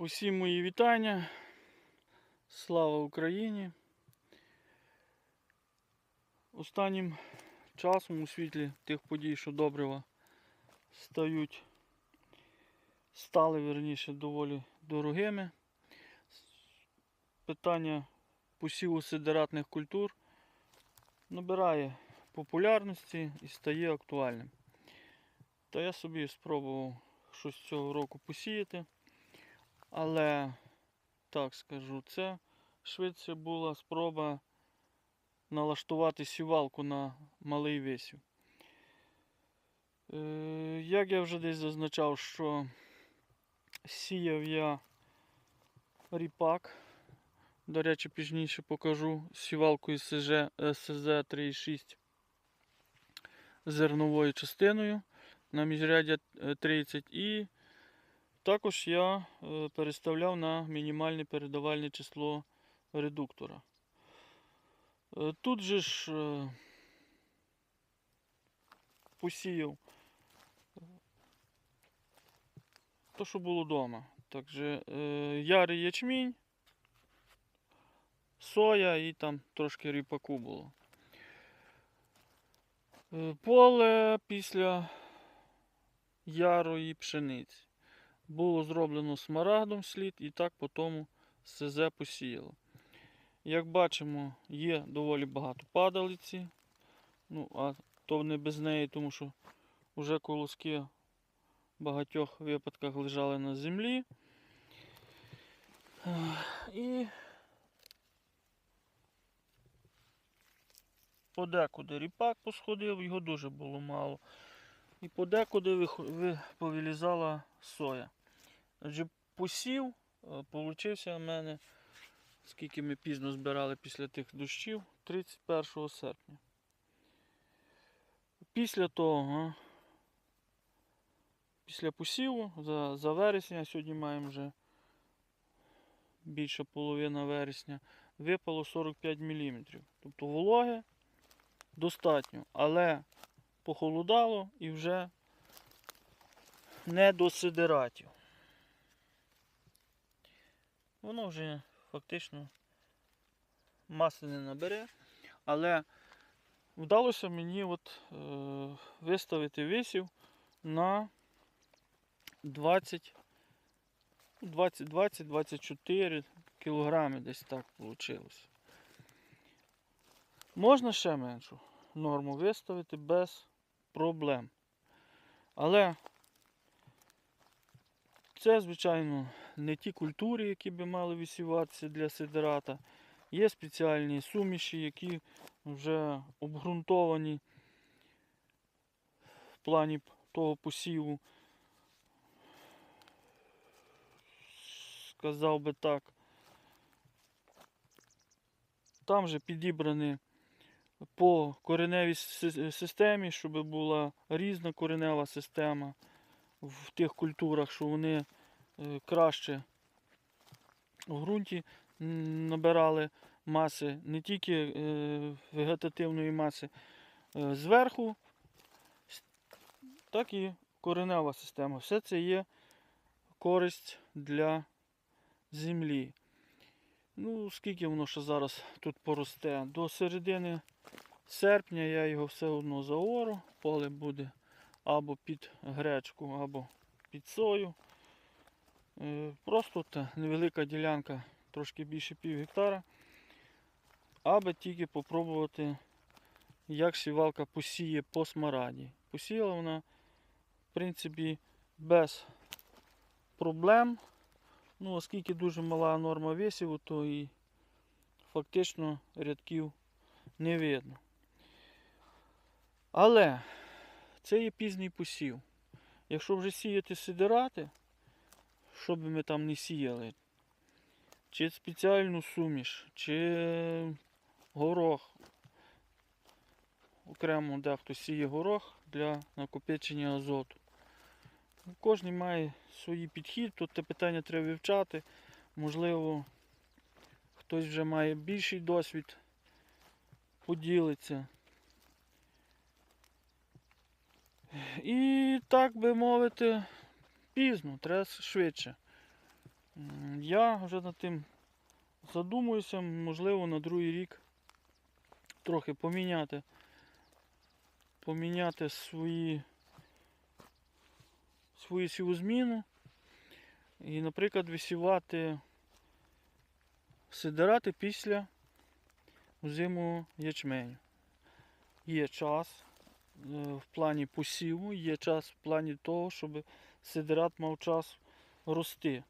Усім мої вітання. Слава Україні. Останнім часом у світлі тих подій, що добрива стають, стали верніше доволі дорогими. Питання посіву сидератних культур набирає популярності і стає актуальним. Та я собі спробував щось цього року посіяти. Але, так скажу, це швидше була спроба налаштувати сівалку на малий висів. Е, як я вже десь зазначав, що сіяв я ріпак. До речі, пізніше покажу сівалкою СЗ, СЗ 3,6 зерновою частиною на міжряддя е, 30 і також я е, переставляв на мінімальне передавальне число редуктора. Е, Тут же ж е, посіяв то, що було вдома. Також е, ярий ячмінь, соя і там трошки ріпаку було. Поле після ярої пшениці було зроблено смарагдом слід і так по тому СЗ посіяло. Як бачимо, є доволі багато падалиці. Ну, а то не без неї, тому що вже колоски в багатьох випадках лежали на землі. І подекуди ріпак посходив, його дуже було мало. І подекуди повилізала соя. Отже, посів, е, получився в мене, скільки ми пізно збирали після тих дощів, 31 серпня. Після того, після посіву, за, за вересня, сьогодні маємо вже більше половина вересня, випало 45 мм. Тобто вологи достатньо, але похолодало і вже не до сидератів. Воно вже фактично маси не набере, але вдалося мені от, е, виставити висів на 20 20-24 кілограми десь так вийшло. Можна ще меншу норму виставити без проблем. Але це, звичайно, не ті культури, які би мали висіватися для сидерата. Є спеціальні суміші, які вже обґрунтовані в плані того посіву. Сказав би так. Там вже підібрані по кореневій системі, щоб була різна коренева система в тих культурах, що вони краще в ґрунті набирали маси, не тільки е, вегетативної маси е, зверху, так і коренева система. Все це є користь для землі. Ну, скільки воно ще зараз тут поросте? До середини серпня я його все одно заору. Поле буде або під гречку, або під сою. Е, Просто невелика ділянка, трошки більше пів гектара. Аби тільки попробувати, як сівалка посіє по смараді. Посіяла вона, в принципі, без проблем. Ну, оскільки дуже мала норма висіву, то і фактично рядків не видно. Але це є пізній посів. Якщо вже сіяти сидирати, що би ми там не сіяли, чи спеціальну суміш, чи горох. Окремо дехто сіє горох для накопичення азоту. Кожен має свій підхід, тут те питання треба вивчати. Можливо, хтось вже має більший досвід, поділиться. І так би мовити, пізно, треба швидше. Я вже над тим задумуюся, можливо, на другий рік трохи поміняти, поміняти свої, свою сівозміну і, наприклад, висівати сидирати після озимого ячменю. Є час в плані посіву, є час в плані того, щоб сидират мав час рости.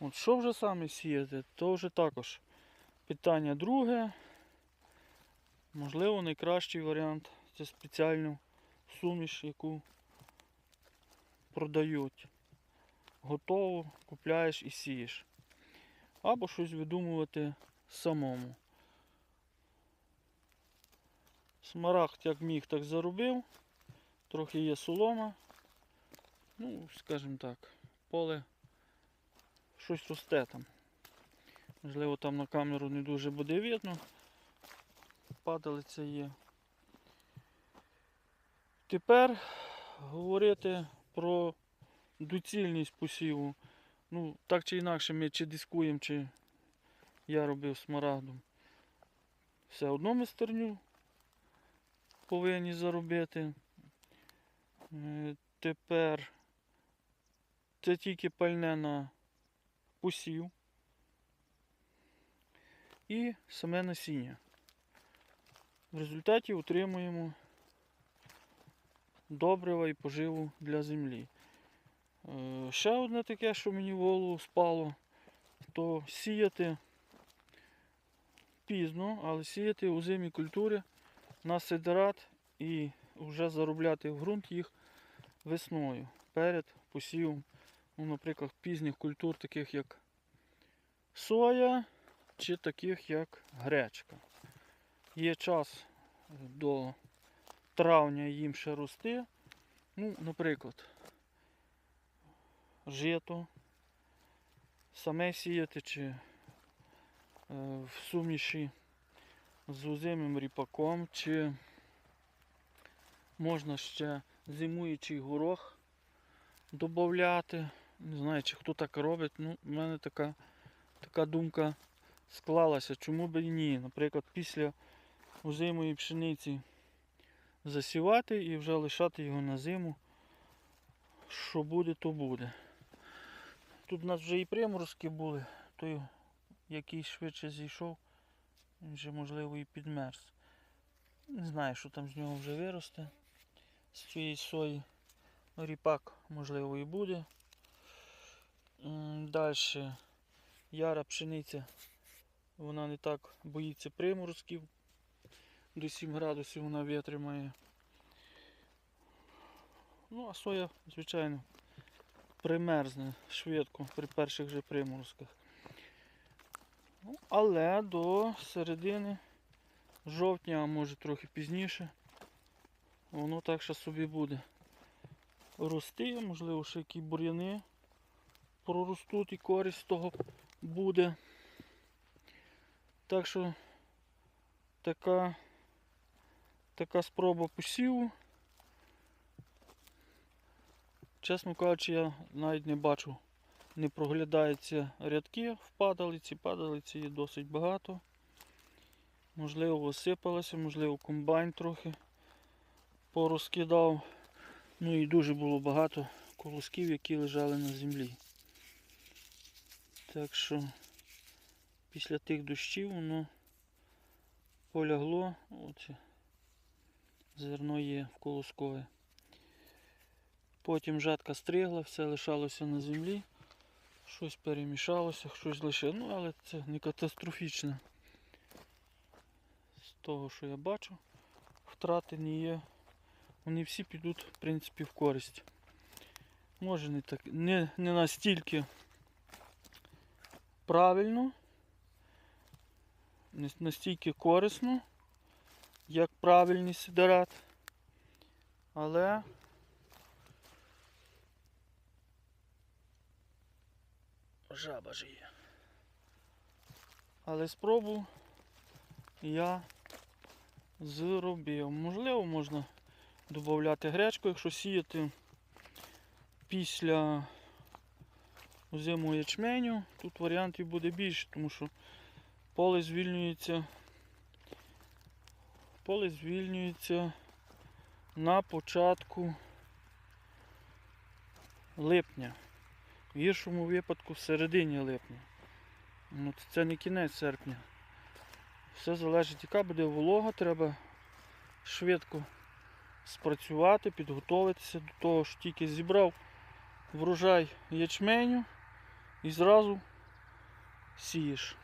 От що вже саме сіяти, то вже також питання друге. Можливо, найкращий варіант це спеціальну суміш, яку продають. Готово, купляєш і сієш. Або щось видумувати самому. Смарагд як міг, так заробив. Трохи є солома. Ну, скажімо так, поле щось росте там. Можливо, там на камеру не дуже буде видно. Падалиця є. Тепер говорити про доцільність посіву. Ну, так чи інакше ми чи дискуємо, чи я робив смарагдом. Все одно ми стерню повинні заробити. Е, Тепер це тільки пальне на посів і саме насіння. В результаті отримуємо добрива і поживу для землі. Е, Ще одне таке, що мені в голову спало, то сіяти пізно, але сіяти озимі культури на сидерат і вже заробляти в ґрунт їх весною перед посівом, ну, наприклад, пізніх культур, таких як соя чи таких як гречка. Є час до травня їм ще рости. Ну, наприклад, жито, саме сіяти чи е, в суміші з озимим ріпаком, чи можна ще зимуючий горох додати. Не знаю, чи хто так робить. Ну, в мене така, така думка склалася. Чому б і ні? Наприклад, після озимої пшениці засівати і вже лишати його на зиму. Що буде, то буде. Тут у нас вже і приморозки були, той, який швидше зійшов, він вже можливо і підмерз. Не знаю, що там з нього вже виросте. З цієї сої ріпак можливо і буде. Далі яра пшениця, вона не так боїться приморозків. До 7 градусів вона витримає. Ну, а соя, звичайно, примерзне швидко при перших же приморозках. Ну, але до середини жовтня, а може трохи пізніше, воно так ще собі буде рости, можливо, ще які бур'яни проростуть і користь того буде. Так що така, така спроба посіву. Чесно кажучи, я навіть не бачу, не проглядаються рядки в падалиці. Падалиці є досить багато. Можливо, осипалося, можливо, комбайн трохи порозкидав. Ну і дуже було багато колосків, які лежали на землі. Так що після тих дощів воно полягло, Оце, зерно є в колоскові. Потім жатка стригла, все лишалося на землі, щось перемішалося, щось лише, ну але це не катастрофічно. З того, що я бачу, втрати не є. Вони всі підуть, в принципі, в користь. Може не так, не, не настільки правильно, не настільки корисно, як правильний сидерат, але жаба ж є. Але спробу я зробив. Можливо, можна додати гречку, якщо сіяти після озимого ячменю. Тут варіантів буде більше, тому що поле звільнюється. Поле звільнюється на початку липня. В гіршому випадку в середині липня. Ну, це не кінець серпня. Все залежить, яка буде волога, треба швидко спрацювати, підготуватися до того, що тільки зібрав врожай ячменю і зразу сієш.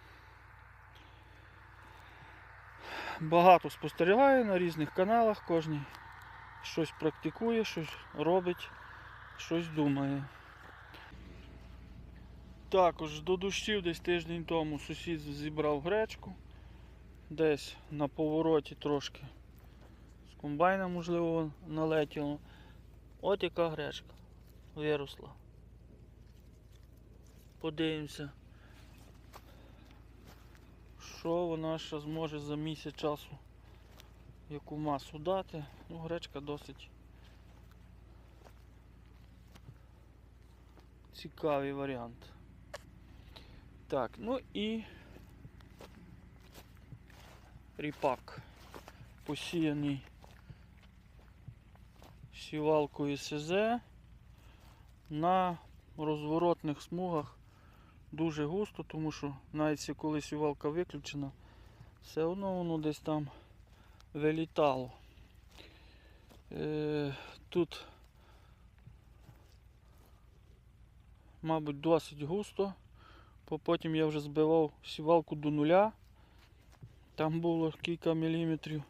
Багато спостерігаю на різних каналах, кожен щось практикує, щось робить, щось думає. Також до дощів десь тиждень тому сусід зібрав гречку. Десь на повороті трошки. З комбайна, можливо, налетіло. От яка гречка виросла. Подивимося, що вона ще зможе за місяць часу, яку масу дати. Ну, гречка досить цікавий варіант. Так, ну і ріпак посіяний сівалкою СЗ на розворотних смугах дуже густо, тому що навіть коли сівалка виключена, все одно воно десь там вилітало. Е, тут, мабуть, досить густо. По- Потім я вже збивав сівалку до нуля. Там було кілька міліметрів.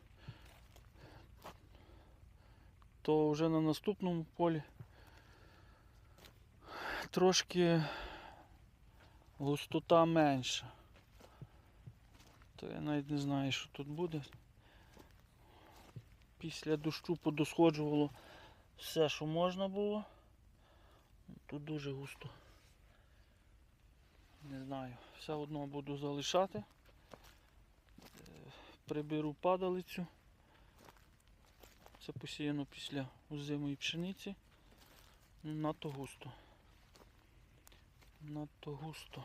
То вже на наступному полі трошки густота менша. То я навіть не знаю, що тут буде. Після дощу подосходжувало все, що можна було. Тут дуже густо. Не знаю, все одно буду залишати. Е, Приберу падалицю. Це посіяно після озимої пшениці. Надто густо. Надто густо.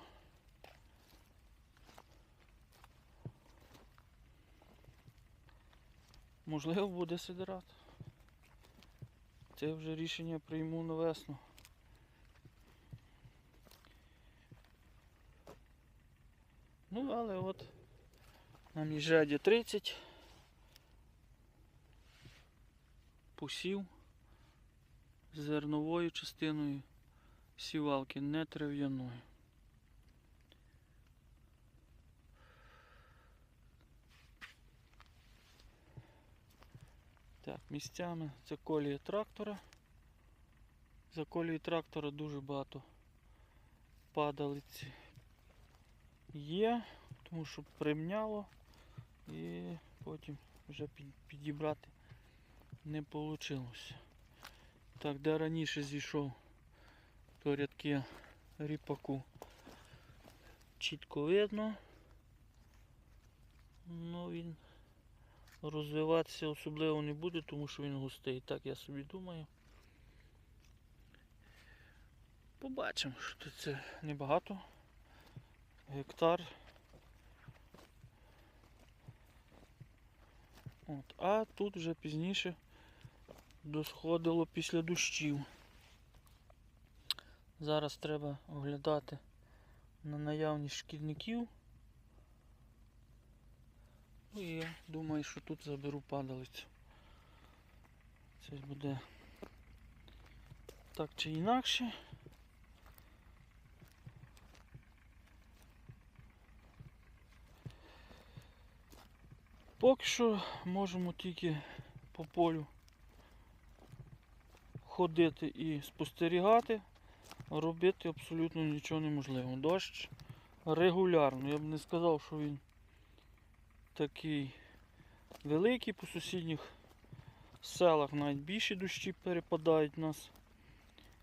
Можливо, буде сидират. Це вже рішення прийму на весну. Ну, але от на міжряді 30 посів зерновою частиною сівалки, не трав'яною. Так, місцями це колія трактора. За колією трактора дуже багато падалиці є, тому що примняло і потім вже підібрати не вийшло. Так, де раніше зійшов, то рядки ріпаку чітко видно. Ну він розвиватися особливо не буде, тому що він густий. Так я собі думаю. Побачимо, що це небагато. Гектар. От. А тут вже пізніше досходило після дощів. Зараз треба оглядати на наявність шкідників. Ну і я думаю, що тут заберу падалицю. Це буде так чи інакше. Поки що можемо тільки по полю ходити і спостерігати, робити абсолютно нічого неможливо. Дощ регулярно. Я б не сказав, що він такий великий по сусідніх селах навіть більші дощі перепадають в нас.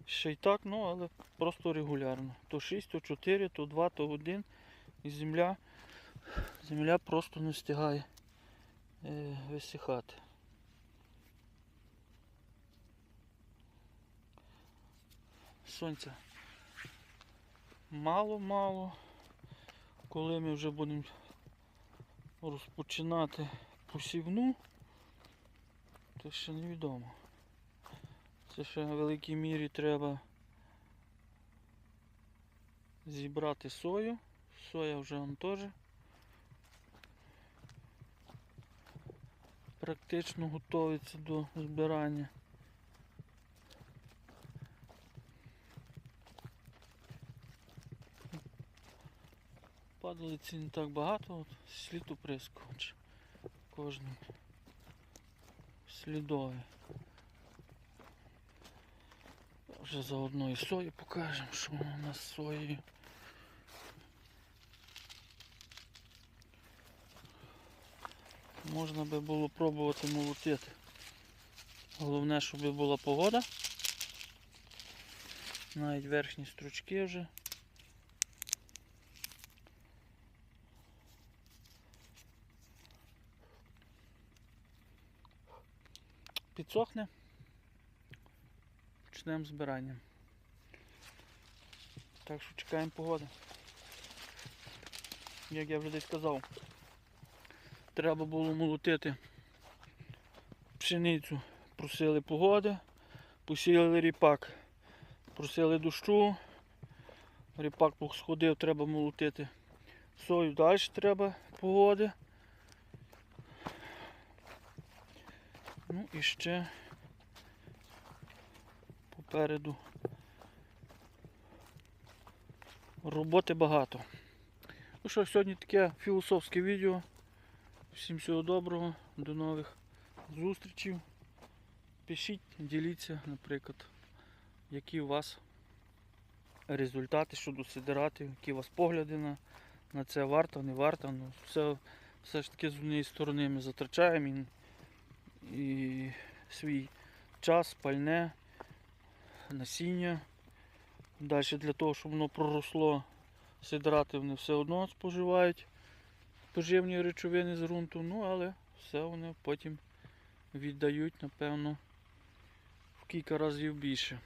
Ще й так, ну але просто регулярно. То 6, то 4, то 2, то 1. І земля, земля просто не встигає висихати. Сонця мало-мало. Коли ми вже будемо розпочинати посівну, то ще невідомо. Це ще в великій мірі треба зібрати сою. Соя вже он теж практично готується до збирання. Падалиці не так багато, от слід оприскувач. Кожний слідовий. Вже заодно і сою покажемо, що у нас з соєю. Можна би було пробувати молотити. Головне, щоб була погода. Навіть верхні стручки вже. Підсохне. Почнемо збирання. Так що чекаємо погоди. Як я вже десь казав, треба було молотити пшеницю. Просили погоди, посіяли ріпак, просили дощу, ріпак сходив, треба молотити. Сою далі треба погоди. Ну і ще попереду роботи багато. Ну що, сьогодні таке філософське відео. Всім всього доброго, до нових зустрічей. Пишіть, діліться, наприклад, які у вас результати щодо сидератів, які у вас погляди на, на це варто, не варто. Ну, все, все ж таки з однієї сторони ми затрачаємо і, і свій час, пальне, насіння. Далі для того, щоб воно проросло, сидрати вони все одно споживають поживні речовини з ґрунту, ну але все вони потім віддають, напевно, в кілька разів більше.